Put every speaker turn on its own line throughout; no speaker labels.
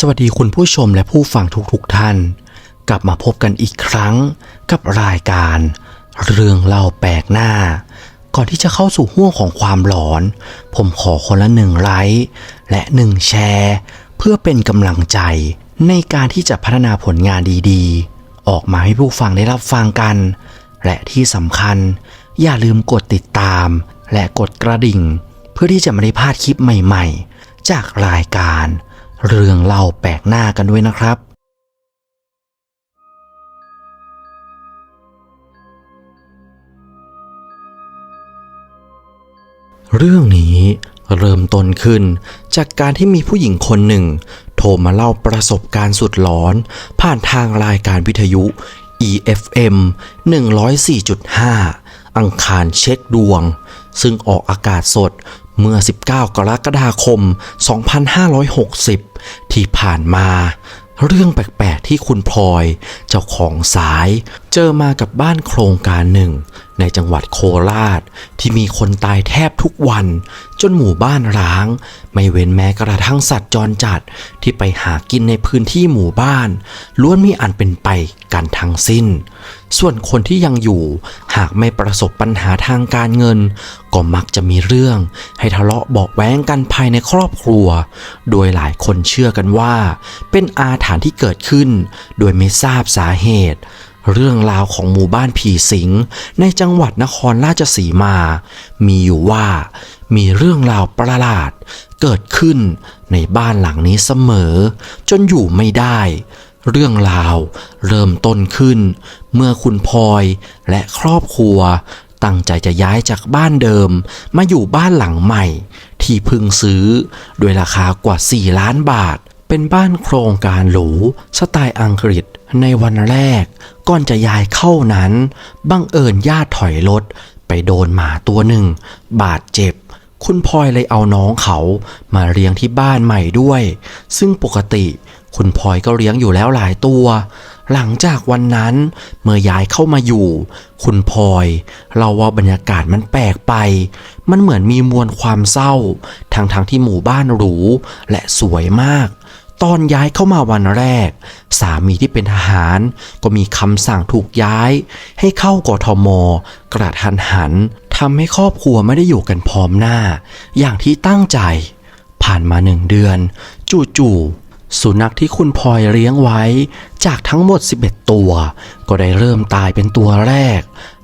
สวัสดีคุณผู้ชมและผู้ฟังทุกๆทท่าน กลับมาพบกันอีกครั้งกับรายการ เรื่องเล่าแปลกหน้า ก่อนที่จะเข้าสู่ห่วงของความหลอน ผมขอคนละหนึ่งไลค์และหนึ่งแชร์ เพื่อเป็นกำลังใจในการที่จะพัฒนาผลงานดีๆ ออกมาให้ผู้ฟังได้รับฟังกัน และที่สำคัญ อย่าลืมกดติดตาม และกดกระดิ่ง เพื่อที่จะไม่ได้พลาดคลิปใหม่ ๆ จากรายการ เรื่องเล่าแปลกหน้ากันด้วยนะครับ เรื่องนี้เริ่มต้นขึ้นจากการที่มีผู้หญิงคนหนึ่ง โทรมาเล่าประสบการณ์สุดหลอน ผ่านทางรายการวิทยุ EFM 104.5 อังคารเช็คดวง ซึ่งออกอากาศสด เมื่อ 19 กรกฎาคม 2560 ที่ผ่านมา เรื่องแปลกๆที่คุณพลอย เจ้าของสาย เจอมากับบ้านโครงการหนึ่ง ในจังหวัดโคราช ที่มีคนตายแทบทุกวัน จนหมู่บ้านร้าง ไม่เว้นแม้กระทั่งสัตว์จรจัดที่ไปหากินในพื้นที่หมู่บ้าน ล้วนมีอันเป็นไปกันทั้งสิ้น ส่วนคนที่ยังอยู่ หากไม่ประสบปัญหาทางการเงิน ก็มักจะมีเรื่อง ให้ทะเลาะบอกแว้งกันภายในครอบครัว โดยหลายคนเชื่อกันว่า เป็นอาถรรพ์ที่เกิดขึ้น โดยไม่ทราบสาเหตุ เรื่องราวของหมู่บ้านผีสิง ในจังหวัดนครราชสีมา มีอยู่ว่ามีเรื่องราวประหลาด เกิดขึ้นในบ้านหลังนี้เสมอ จนอยู่ไม่ได้ เรื่องราวเริ่มต้นขึ้น เมื่อคุณพลอยและครอบครัว ตั้งใจจะย้ายจากบ้านเดิม มาอยู่บ้านหลังใหม่ ที่พึงซื้อด้วยราคากว่า 4 ล้านบาทเป็นบ้านโครงการหรูสไตล์อังกฤษ ในวันแรกก่อนจะย้ายเข้านั้น บังเอิญญาติถอยรถไปโดนหมาตัวหนึ่ง บาดเจ็บ คุณพลอยเลยเอาน้องเขามาเลี้ยงที่บ้านใหม่ด้วย ซึ่งปกติคุณพลอยก็เลี้ยงอยู่แล้วหลายตัว หลังจากวันนั้นเมื่อย้ายเข้ามาอยู่ คุณพลอยเราว่าบรรยากาศมันแปลกไป มันเหมือนมีมวลความเศร้าทั้งๆทที่หมู่บ้านหรูและสวยมาก ตอนย้ายเข้ามาวันแรก สามีที่เป็นทหาร ก็มีคำสั่งถูกย้าย ให้เข้ากทม กระทันหันทำให้ครอบครัวไม่ได้อยู่กันพร้อมหน้า อย่างที่ตั้งใจ ผ่านมาหนึ่งเดือน จู่ๆสุนัขที่คุณพลอยเลี้ยงไว้ จากทั้งหมด 11 ตัว ก็ได้เริ่มตายเป็นตัวแรก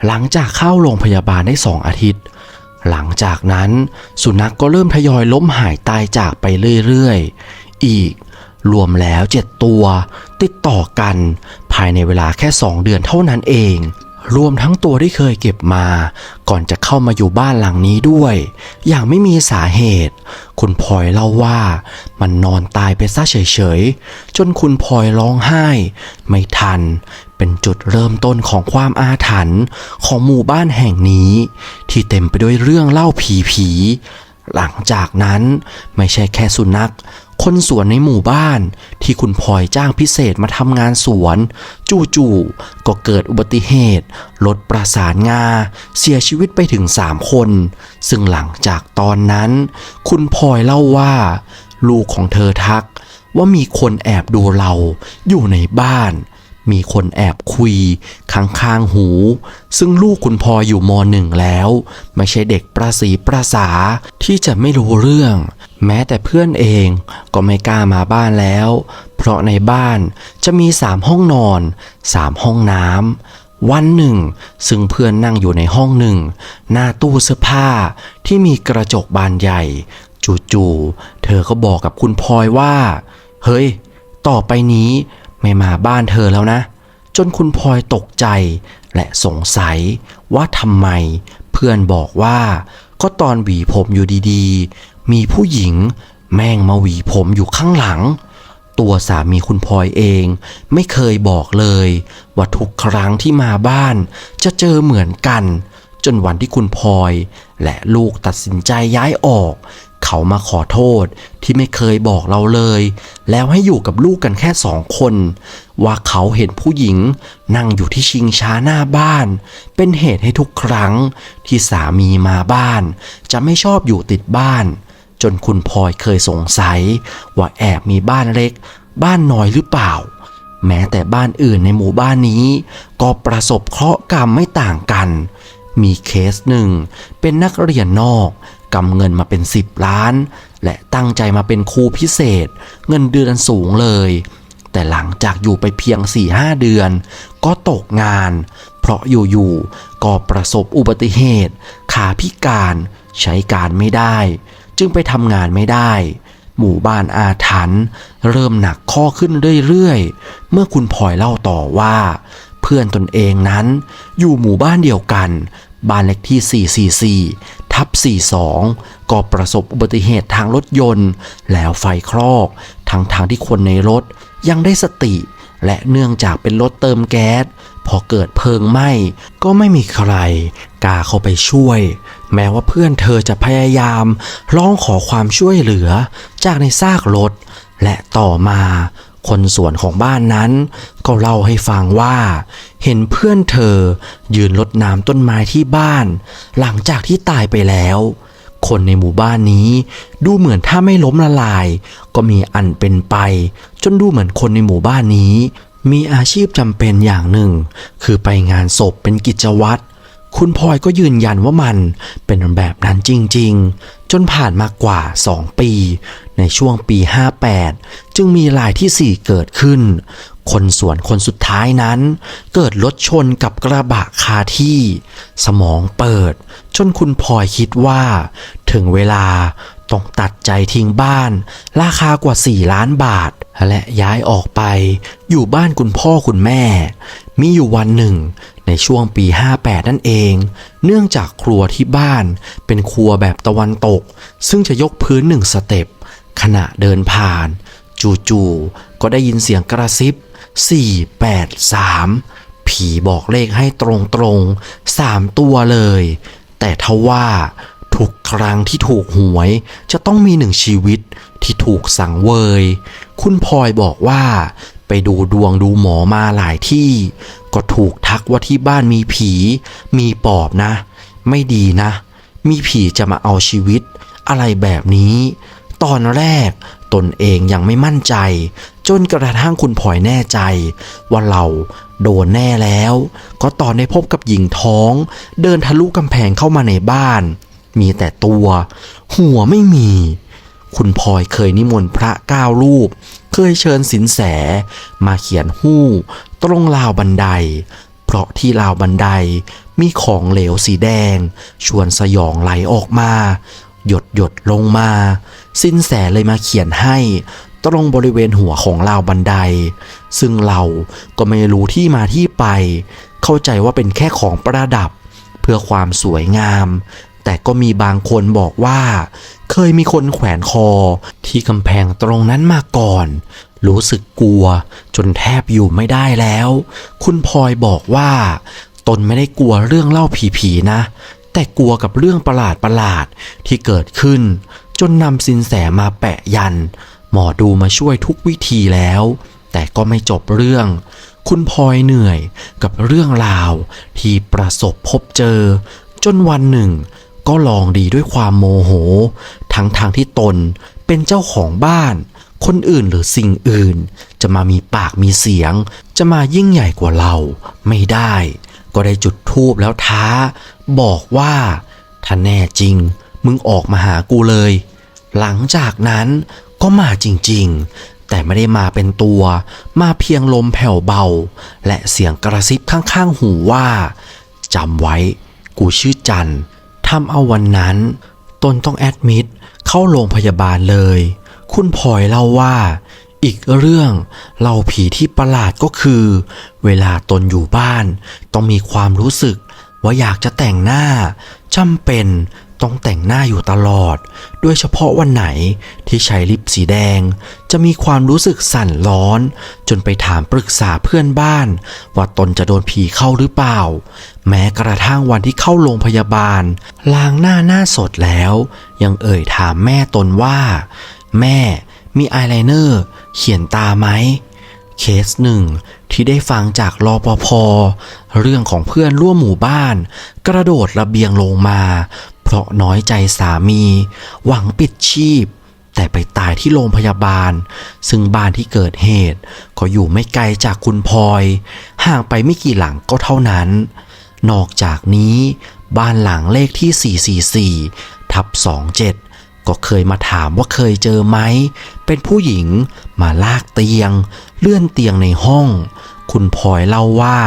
หลังจากเข้าโรงพยาบาลได้สองอาทิตย์หลังจากนั้น สุนัขกก็เริ่มทยอยล้มหายตายจากไปเรื่อย ๆ อีก รวมแล้วเจ็ดตัว ติดต่อกัน ภายในเวลาแค่สองเดือนเท่านั้นเอง รวมทั้งตัวที่เคยเก็บมา ก่อนจะเข้ามาอยู่บ้านหลังนี้ด้วย อย่างไม่มีสาเหตุ คุณพลอยเล่าว่า มันนอนตายไปซะเฉยๆ จนคุณพลอยร้องไห้ ไม่ทัน เป็นจุดเริ่มต้นของความอาถรรพ์ของหมู่บ้านแห่งนี้ ที่เต็มไปด้วยเรื่องเล่าผีๆหลังจากนั้นไม่ใช่แค่สุนัข คนสวนในหมู่บ้าน ที่คุณพลอยจ้างพิเศษมาทำงานสวน จู่ๆก็เกิดอุบัติเหตุรถประสานงา เสียชีวิตไปถึงสามคน ซึ่งหลังจากตอนนั้น คุณพลอยเล่าว่า ลูกของเธอทักว่ามีคนแอบดูเราอยู่ในบ้าน มีคนแอบคุยข้างๆหู ซึ่งลูกคุณพลอยอยู่มหนึ่งแล้ว ไม่ใช่เด็กประสีประสาที่จะไม่รู้เรื่อง แม้แต่เพื่อนเองก็ไม่กล้ามาบ้านแล้ว เพราะในบ้านจะมีสามห้องนอนสามห้องน้ำวันหนึ่ง ซึ่งเพื่อนนั่งอยู่ในห้องหนึ่ง หน้าตู้เสื้อผ้าที่มีกระจกบานใหญ่ จู่ๆเธอก็บอกกับคุณพลอยว่า เฮ้ย ต่อไปนี้ ไม่มาบ้านเธอแล้วนะ จนคุณพลอยตกใจและสงสัยว่าทำไม เพื่อนบอกว่า ก็ตอนหวีผมอยู่ดีๆ มีผู้หญิง แม่งมาหวีผมอยู่ข้างหลัง ตัวสามีคุณพลอยเองไม่เคยบอกเลย ว่าทุกครั้งที่มาบ้าน จะเจอเหมือนกัน จนวันที่คุณพลอย และลูกตัดสินใจย้ายออก เขามาขอโทษที่ไม่เคยบอกเราเลย แล้วให้อยู่กับลูกกันแค่สองคน ว่าเขาเห็นผู้หญิงนั่งอยู่ที่ชิงช้าหน้าบ้าน เป็นเหตุให้ทุกครั้งที่สามีมาบ้าน จะไม่ชอบอยู่ติดบ้าน จนคุณพลอยเคยสงสัย ว่าแอบมีบ้านเล็ก บ้านน้อยหรือเปล่า แม้แต่บ้านอื่นในหมู่บ้านนี้ ก็ประสบเคราะห์กรรมไม่ต่างกันมีเคสหนึ่งเป็นนักเรียนนอก กำเงินมาเป็น 10 ล้าน และตั้งใจมาเป็นครูพิเศษ เงินเดือนสูงเลย แต่หลังจากอยู่ไปเพียง 4-5 เดือน ก็ตกงาน เพราะอยู่ๆก็ประสบอุบัติเหตุ ขาพิการใช้การไม่ได้ จึงไปทำงานไม่ได้ หมู่บ้านอาถรรพ์เริ่มหนักข้อขึ้นเรื่อยๆ เมื่อคุณพลอยเล่าต่อว่า เพื่อนตนเองนั้นอยู่หมู่บ้านเดียวกัน บ้านเลขที่ 444 ทับ 42 ก็ประสบอุบัติเหตุทางรถยนต์ แล้วไฟคลอกทั้งทางๆที่คนในรถยังได้สติ และเนื่องจากเป็นรถเติมแก๊ส พอเกิดเพลิงไหม้ก็ไม่มีใครกล้าเข้าไปช่วย แม้ว่าเพื่อนเธอจะพยายามร้องขอความช่วยเหลือจากในซากรถ และต่อมา คนสวนของบ้านนั้น ก็เล่าให้ฟังว่า เห็นเพื่อนเธอ ยืนรดน้ำต้นไม้ที่บ้าน หลังจากที่ตายไปแล้ว คนในหมู่บ้านนี้ ดูเหมือนถ้าไม่ล้มละลาย ก็มีอันเป็นไป จนดูเหมือนคนในหมู่บ้านนี้ มีอาชีพจำเป็นอย่างหนึ่ง คือไปงานศพเป็นกิจวัตร คุณพลอยก็ยืนยันว่ามันเป็นแบบนั้นจริง ๆ จนผ่านมากว่า 2 ปี ในช่วงปี 58 จึงมีรายที่ 4 เกิดขึ้น คนสวนคนสุดท้ายนั้น เกิดรถชนกับกระบะคาที่ สมองเปิด จนคุณพลอยคิดว่า ถึงเวลาต้องตัดใจทิ้งบ้าน ราคากว่า 4 ล้านบาท และย้ายออกไป อยู่บ้านคุณพ่อคุณแม่ มีอยู่วันหนึ่ง ในช่วงปี 58 นั่นเอง เนื่องจากครัวที่บ้านเป็นครัวแบบตะวันตก ซึ่งจะยกพื้นหนึ่งสเต็ปขณะเดินผ่าน จู่ๆก็ได้ยินเสียงกระซิบ 483 ผีบอกเลขให้ตรงๆ3ตัวเลย แต่ทว่าทุกครั้งที่ถูกหวยจะต้องมีหนึ่งชีวิตที่ถูกสังเวย คุณพลอยบอกว่า ไปดูดวงดูหมอมาหลายที่ ก็ถูกทักว่าที่บ้านมีผี มีปอบนะ ไม่ดีนะ มีผีจะมาเอาชีวิต อะไรแบบนี้ ตอนแรกตนเองยังไม่มั่นใจ จนกระทั่งคุณพลอยแน่ใจ ว่าเราโดนแน่แล้ว ก็ตอนได้พบกับหญิงท้อง เดินทะลุกำแพงเข้ามาในบ้าน มีแต่ตัว หัวไม่มี คุณพลอยเคยนิมนต์พระเก้ารูป เคยเชิญสินแสมาเขียนหู้ ตรงราวบันได เพราะที่ราวบันไดมีของเหลวสีแดง ชวนสยองไหลออกมา หยดหยดลงมา สินแสเลยมาเขียนให้ตรงบริเวณหัวของราวบันได ซึ่งเราก็ไม่รู้ที่มาที่ไป เข้าใจว่าเป็นแค่ของประดับ เพื่อความสวยงาม แต่ก็มีบางคนบอกว่า เคยมีคนแขวนคอ ที่กำแพงตรงนั้นมาก่อน รู้สึกกลัว จนแทบอยู่ไม่ได้แล้ว คุณพลอยบอกว่า ตนไม่ได้กลัวเรื่องเล่าผีๆนะ แต่กลัวกับเรื่องประหลาดประหลาดๆที่เกิดขึ้น จนนำสินแสมาแปะยัน หมอดูมาช่วยทุกวิธีแล้ว แต่ก็ไม่จบเรื่องคุณพลอยเหนื่อยกับเรื่องราวที่ประสบพบเจอ จนวันหนึ่ง ก็ลองดีด้วยความโมโห ทั้งทางที่ตนเป็นเจ้าของบ้าน คนอื่นหรือสิ่งอื่น จะมามีปากมีเสียง จะมายิ่งใหญ่กว่าเราไม่ได้ ก็ได้จุดทูบแล้วท้า บอกว่า ถ้าแน่จริง มึงออกมาหากูเลย หลังจากนั้นก็มาจริงๆ แต่ไม่ได้มาเป็นตัว มาเพียงลมแผ่วเบา และเสียงกระซิบข้างๆ หูว่าจำไว้ กูชื่อจันทำเอาวันนั้น ตนต้องแอดมิดเข้าโรงพยาบาลเลย คุณพลอยเล่าว่า อีกเรื่องเล่าผีที่ประหลาดก็คือ เวลาตนอยู่บ้าน ต้องมีความรู้สึกว่าอยากจะแต่งหน้าจำเป็น ต้องแต่งหน้าอยู่ตลอด โดยเฉพาะวันไหนที่ใช้ลิปสีแดง จะมีความรู้สึกสั่นร้อน จนไปถามปรึกษาเพื่อนบ้าน ว่าตนจะโดนผีเข้าหรือเปล่า แม้กระทั่งวันที่เข้าโรงพยาบาล ล้างหน้าหน้าสดแล้ว ยังเอ่ยถามแม่ตนว่า แม่มีอายไลเนอร์เขียนตาไหมเคสหนึ่งที่ได้ฟังจากรอปภเรื่องของเพื่อนร่วมหมู่บ้าน กระโดดระเบียงลงมา ราะน้อยใจสามี หวังปิดชีพ แต่ไปตายที่โรงพยาบาล ซึ่งบ้านที่เกิดเหตุ ก็อยู่ไม่ไกลจากคุณพลอย ห่างไปไม่กี่หลังก็เท่านั้น นอกจากนี้บ้านหลังเลขที่ 444 ทับ 27 ก็เคยมาถามว่าเคยเจอไหม เป็นผู้หญิงมาลากเตียง เลื่อนเตียงในห้อง คุณพลอยเล่าว่า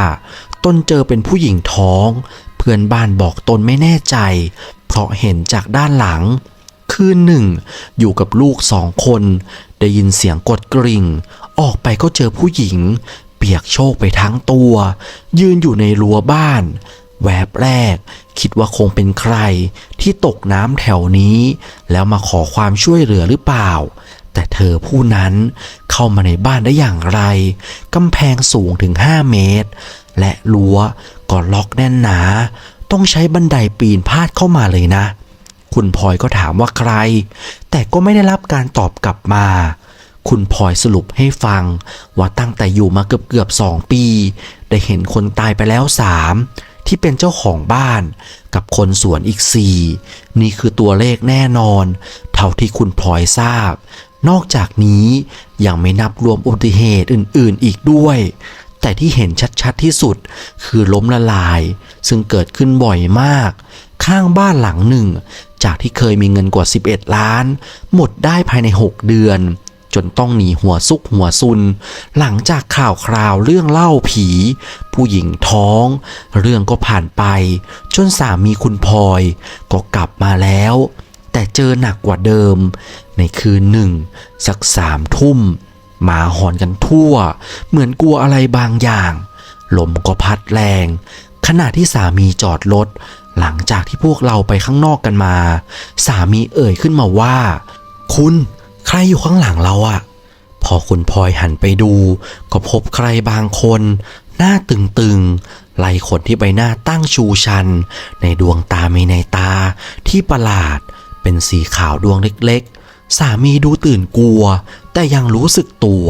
ตนเจอเป็นผู้หญิงท้อง เพื่อนบ้านบอกตนไม่แน่ใจ เพราะเห็นจากด้านหลัง คืนหนึ่ง อยู่กับลูกสองคน ได้ยินเสียงกดกริ่ง ออกไปก็เจอผู้หญิง เปียกโชกไปทั้งตัว ยืนอยู่ในรั้วบ้าน แวบแรก คิดว่าคงเป็นใครที่ตกน้ำแถวนี้ แล้วมาขอความช่วยเหลือหรือเปล่าแต่เธอผู้นั้นเข้ามาในบ้านได้อย่างไร กำแพงสูงถึง 5 เมตร และรั้วก็ล็อกแน่นหนา ต้องใช้บันไดปีนพาดเข้ามาเลยนะ คุณพลอยก็ถามว่าใคร แต่ก็ไม่ได้รับการตอบกลับมา คุณพลอยสรุปให้ฟัง ว่าตั้งแต่อยู่มาเกือบเกือบสองปี ได้เห็นคนตายไปแล้วสามที่เป็นเจ้าของบ้านกับคนสวนอีกสี่นี่คือตัวเลขแน่นอน เท่าที่คุณพลอยทราบ นอกจากนี้ยังไม่นับรวมอุบัติเหตุอื่น ๆ อีกด้วย แต่ที่เห็นชัดๆที่สุด คือล้มละลาย ซึ่งเกิดขึ้นบ่อยมาก ข้างบ้านหลังหนึ่ง จากที่เคยมีเงินกว่า 11 ล้าน หมดได้ภายใน 6 เดือน จนต้องหนีหัวซุกหัวซุน หลังจากข่าวคราวเรื่องเล่าผี ผู้หญิงท้อง เรื่องก็ผ่านไป จนสามีคุณพลอย ก็กลับมาแล้ว แต่เจอหนักกว่าเดิม ในคืนหนึ่งสักสามทุ่ม หมาหอนกันทั่ว เหมือนกลัวอะไรบางอย่าง ลมก็พัดแรง ขณะที่สามีจอดรถหลังจากที่พวกเราไปข้างนอกกันมา สามีเอ่ยขึ้นมาว่า คุณใครอยู่ข้างหลังเราอะพอคุณพลอยหันไปดู ก็พบใครบางคน หน้าตึงๆไหล่ขนที่ใบหน้าตั้งชูชัน ในดวงตามีในตาที่ประหลาด เป็นสีขาวดวงเล็กๆ สามีดูตื่นกลัว แต่ยังรู้สึกตัว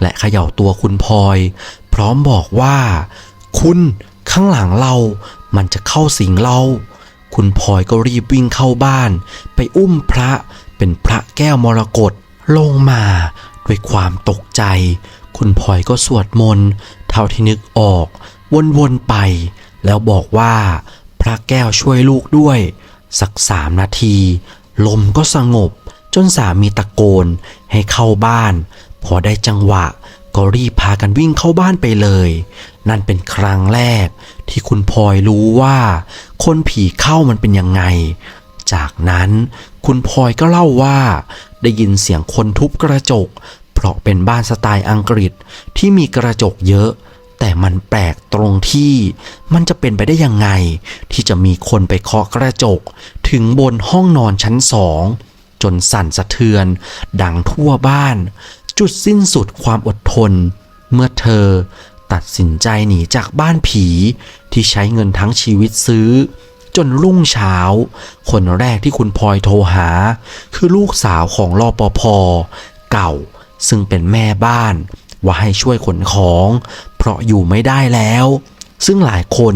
และเขย่าตัวคุณพลอย พร้อมบอกว่า คุณข้างหลังเรา มันจะเข้าสิงเรา คุณพลอยก็รีบวิ่งเข้าบ้าน ไปอุ้มพระเป็นพระแก้วมรกตลงมาด้วยความตกใจ คุณพลอยก็สวดมนต์เท่าที่นึกออก วนๆไป แล้วบอกว่า พระแก้วช่วยลูกด้วย สักสามนาที ลมก็สงบ จนสามีตะโกนให้เข้าบ้าน พอได้จังหวะก็รีบพากันวิ่งเข้าบ้านไปเลย นั่นเป็นครั้งแรก ที่คุณพลอยรู้ว่า คนผีเข้ามันเป็นยังไง จากนั้นคุณพลอยก็เล่าว่า ได้ยินเสียงคนทุบกระจก เพราะเป็นบ้านสไตล์อังกฤษที่มีกระจกเยอะ แต่มันแปลกตรงที่มันจะเป็นไปได้ยังไง ที่จะมีคนไปเคาะกระจก ถึงบนห้องนอนชั้นสอง จนสั่นสะเทือน ดังทั่วบ้าน จุดสิ้นสุดความอดทน เมื่อเธอตัดสินใจหนีจากบ้านผีที่ใช้เงินทั้งชีวิตซื้อ จนรุ่งเช้า คนแรกที่คุณพลอยโทรหา คือลูกสาวของรอปภเก่า ซึ่งเป็นแม่บ้าน ว่าให้ช่วยขนของ เพราะอยู่ไม่ได้แล้วซึ่งหลายคน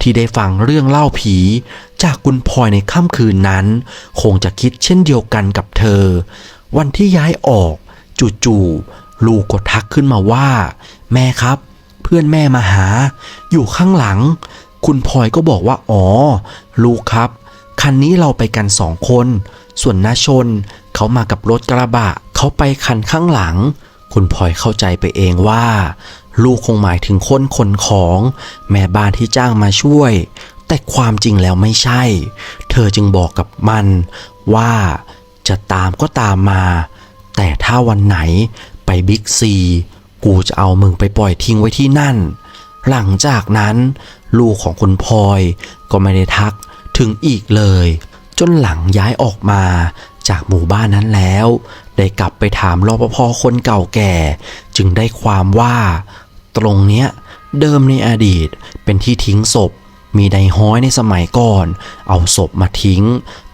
ที่ได้ฟังเรื่องเล่าผี จากคุณพลอยในค่ำคืนนั้น คงจะคิดเช่นเดียวกันกับเธอ วันที่ย้ายออก จู่ๆลูกก็ทักขึ้นมาว่า แม่ครับ เพื่อนแม่มาหา อยู่ข้างหลัง คุณพลอยก็บอกว่าอ๋อ ลูกครับ คันนี้เราไปกันสองคน ส่วนนาชน เขามากับรถกระบะ เขาไปคันข้างหลัง คุณพลอยเข้าใจไปเองว่า ลูกคงหมายถึงคนขนของ แม่บ้านที่จ้างมาช่วย แต่ความจริงแล้วไม่ใช่ เธอจึงบอกกับมันว่าจะตามก็ตามมา แต่ถ้าวันไหนไปบิ๊กซีกูจะเอามึงไปปล่อยทิ้งไว้ที่นั่น หลังจากนั้นลูกของคุณพลอยก็ไม่ได้ทักถึงอีกเลย จนหลังย้ายออกมาจากหมู่บ้านนั้นแล้ว ได้กลับไปถามรปภคนเก่าแก่ จึงได้ความว่า ตรงเนี้ยเดิมในอดีตเป็นที่ทิ้งศพ มีไดฮ้อยในสมัยก่อน เอาศพมาทิ้ง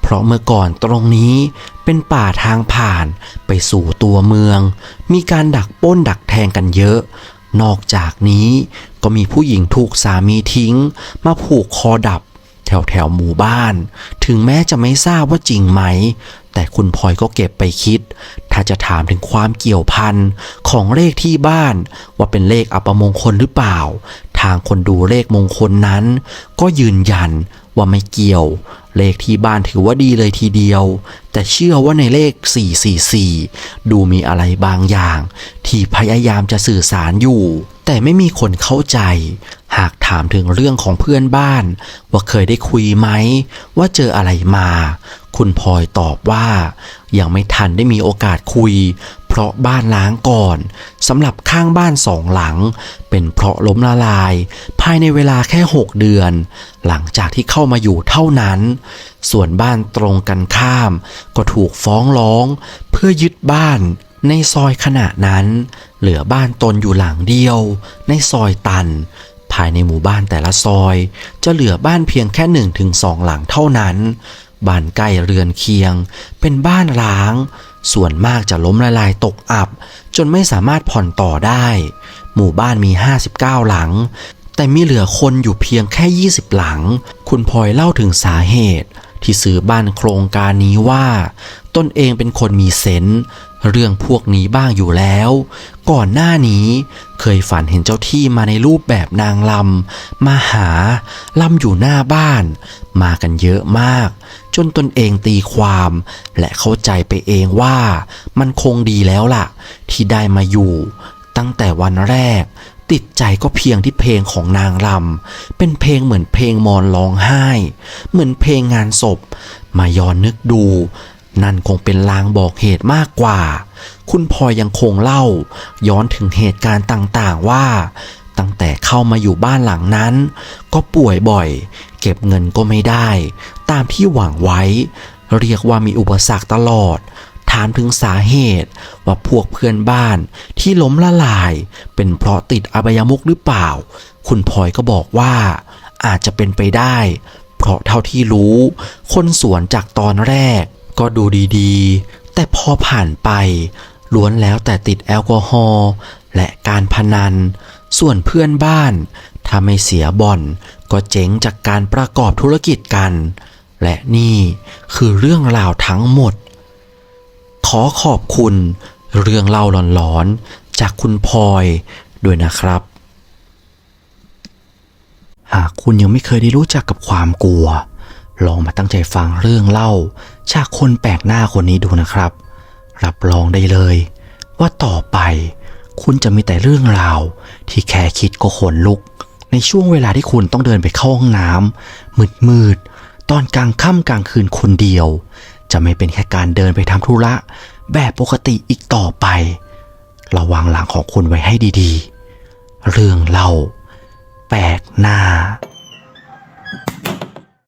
เพราะเมื่อก่อนตรงนี้เป็นป่าทางผ่านไปสู่ตัวเมือง มีการดักป้นดักแทงกันเยอะ นอกจากนี้ก็มีผู้หญิงถูกสามีทิ้ง มาผูกคอดับ แถวแถวหมู่บ้าน ถึงแม้จะไม่ทราบว่าจริงไหม แต่คุณพลอยก็เก็บไปคิด ถ้าจะถามถึงความเกี่ยวพันของเลขที่บ้าน ว่าเป็นเลขอัปมงคลหรือเปล่า ทางคนดูเลขมงคลนั้น ก็ยืนยันว่าไม่เกี่ยว เลขที่บ้านถือว่าดีเลยทีเดียว แต่เชื่อว่าในเลข 444 ดูมีอะไรบางอย่าง ที่พยายามจะสื่อสารอยู่ แต่ไม่มีคนเข้าใจ หากถามถึงเรื่องของเพื่อนบ้าน ว่าเคยได้คุยไหม ว่าเจออะไรมา คุณพลอยตอบว่า ยังไม่ทันได้มีโอกาสคุย เพราะบ้านล้างก่อนสำหรับข้างบ้านสองหลัง เป็นเพราะล้มละลาย ภายในเวลาแค่ 6 เดือน หลังจากที่เข้ามาอยู่เท่านั้น ส่วนบ้านตรงกันข้าม ก็ถูกฟ้องร้อง เพื่อยึดบ้านในซอยขณะนั้น เหลือบ้านตนอยู่หลังเดียว ในซอยตัน ภายในหมู่บ้านแต่ละซอย จะเหลือบ้านเพียงแค่หนึ่งถึงสองหลังเท่านั้นบ้านใกล้เรือนเคียง เป็นบ้านร้าง ส่วนมากจะล้มละลายตกอับ จนไม่สามารถผ่อนต่อได้ หมู่บ้านมี 59 หลัง แต่มีเหลือคนอยู่เพียงแค่ 20 หลัง คุณพลอยเล่าถึงสาเหตุ ที่ซื้อบ้านโครงการนี้ว่า ตนเองเป็นคนมีเซนส์ เรื่องพวกนี้บ้างอยู่แล้ว ก่อนหน้านี้เคยฝันเห็นเจ้าที่มาในรูปแบบนางลำมาหาลำอยู่หน้าบ้าน มากันเยอะมาก จนตนเองตีความ และเข้าใจไปเองว่ามันคงดีแล้วล่ะ ที่ได้มาอยู่ ตั้งแต่วันแรกติดใจก็เพียงที่เพลงของนางรำเป็นเพลงเหมือนเพลงมอนร้องไห้ เหมือนเพลงงานศพ มาย้อนนึกดู นั่นคงเป็นลางบอกเหตุมากกว่า คุณพลอยยังคงเล่า ย้อนถึงเหตุการณ์ต่างๆว่า ตั้งแต่เข้ามาอยู่บ้านหลังนั้น ก็ป่วยบ่อย เก็บเงินก็ไม่ได้ ตามที่หวังไว้ เรียกว่ามีอุปสรรคตลอด ถามถึงสาเหตุว่าพวกเพื่อนบ้านที่ล้มละลาย เป็นเพราะติดอบายมุกหรือเปล่า คุณพลอยก็บอกว่า อาจจะเป็นไปได้ เพราะเท่าที่รู้ คนสวนจากตอนแรก ก็ดูดีๆ แต่พอผ่านไป ล้วนแล้วแต่ติดแอลกอฮอล์และการพนัน ส่วนเพื่อนบ้าน ถ้าไม่เสียบ่อน ก็เจ๊งจากการประกอบธุรกิจกัน และนี่คือเรื่องราวทั้งหมด ขอขอบคุณเรื่องเล่าหลอนๆ จากคุณพลอยด้วยนะครับ หากคุณยังไม่เคยได้รู้จักกับความกลัว ลองมาตั้งใจฟังเรื่องเล่าจากคนแปลกหน้าคนนี้ดูนะครับ รับรองได้เลย ว่าต่อไป คุณจะมีแต่เรื่องราว ที่แค่คิดก็ขนลุก ในช่วงเวลาที่คุณต้องเดินไปเข้าห้องน้ำมืดมืดๆตอนกลางค่ำกลางคืนคนเดียว จะไม่เป็นแค่การเดินไปทำธุระ แบบปกติอีกต่อไป ระวังหลังของคุณไว้ให้ดีๆ เรื่องเล่าแปลกหน้า